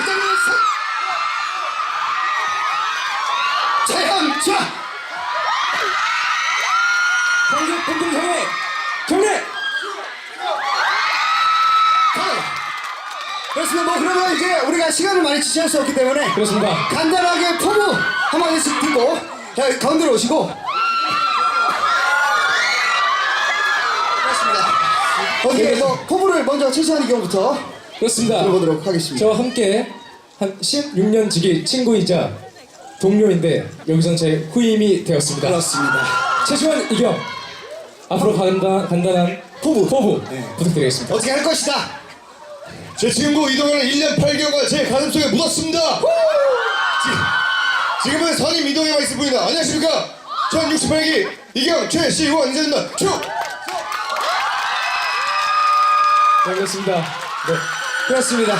부장님 선 최현자. 광주 공동형회 경례. 그렇습니다. 뭐 그러면 이제 우리가 시간을 많이 지체할 수 없기 때문에 그렇습니다. 간단하게 포부 한 마디씩 듣고 자 가운데로 오시고. 그렇습니다. 어떻게 뭐 포부를 먼저 최시환이 경부터 그렇습니다. 들어보도록 하겠습니다 저와 함께 한 16년 지기 친구이자 동료인데 여기선 제 후임이 되었습니다. 그렇습니다 최시원 이경 앞으로 간단, 간단한 포부 포부 네. 부탁드리겠습니다. 어떻게 할 것이다 제 친구 이동현은 1년 8개월간 제 가슴 속에 묻었습니다. 지, 금은 선임 이동현만 있을 뿐이다. 안녕하십니까? 1068기 이경 최시원 인사드립니다. 쭉! 네, 그렇습니다. 네. 그렇습니다.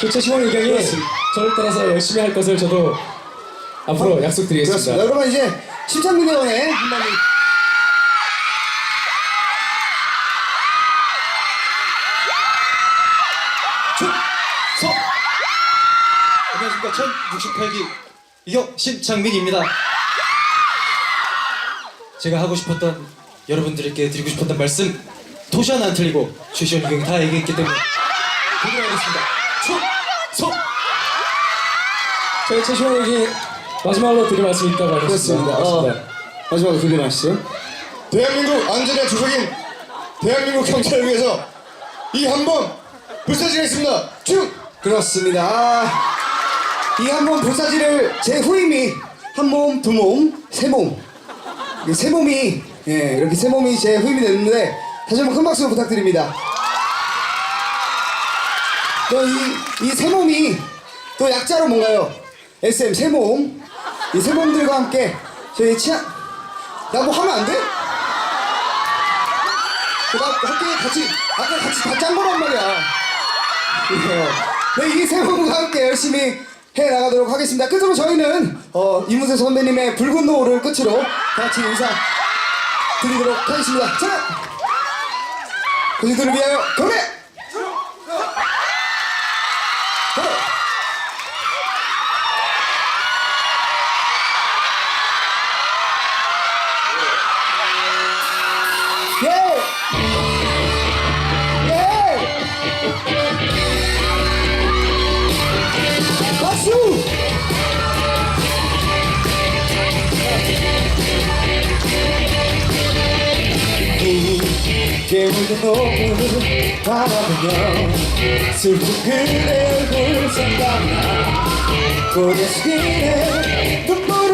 저 최시원 이경이 그렇습니다. 저를 따라서 열심히 할 것을 저도 앞으로 약속드리겠습니다. 그렇습니다. 여러분 이제 심창민 의원의 한마디 서. 안녕하십니까. 1068기 이경 신창민입니다. 제가 하고 싶었던 여러분들께 드리고 싶었던 말씀 도시 하나 안 틀리고 최시원 이경이 다 얘기했기 때문에 그대로 하겠습니다 서 저희 최시원에게 마지막으로 드릴 말씀이 있다고 하셨습니다. 어. 마지막으로 들려주시죠 대한민국 안전의 주석인 대한민국 경찰을 위해서 이 한 번 불사지겠습니다. 쭉! 그렇습니다. 아, 이한몸 불사지를 제 후임이 한 몸, 두 몸, 세 몸. 이세 몸이 예, 이렇게 세 몸이 제 후임이 됐는데 다시 한번 큰 박수 부탁드립니다. 또이이 세 몸이 또 약자로 뭔가요? SM 세 몸. 이 세 몸들과 함께 저희 치아 나 뭐 하면 안 돼? 나 함께 같이 아까 같이 다 짠 거란 말이야. 네, 이세 분과 함께 열심히 해 나가도록 하겠습니다. 끝으로 저희는 어, 이문세 선배님의 붉은 노을을 끝으로 다 같이 인사 드리도록 하겠습니다. 자, 그들을 위하여 경례! 깨물던 노을 바라보며 슬픈 그대 얼굴 생각나 고개 숙이네 눈물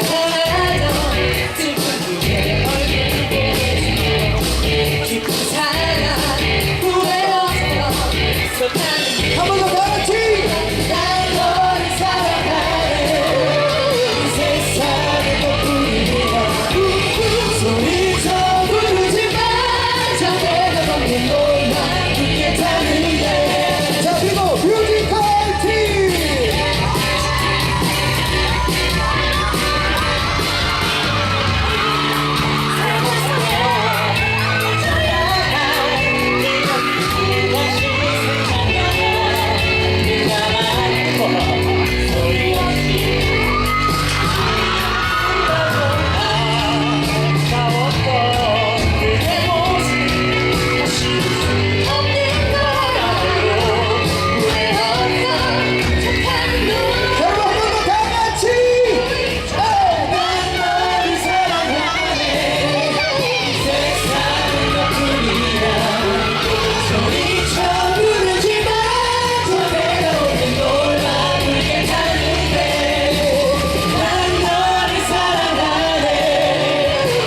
사랑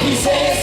quiser.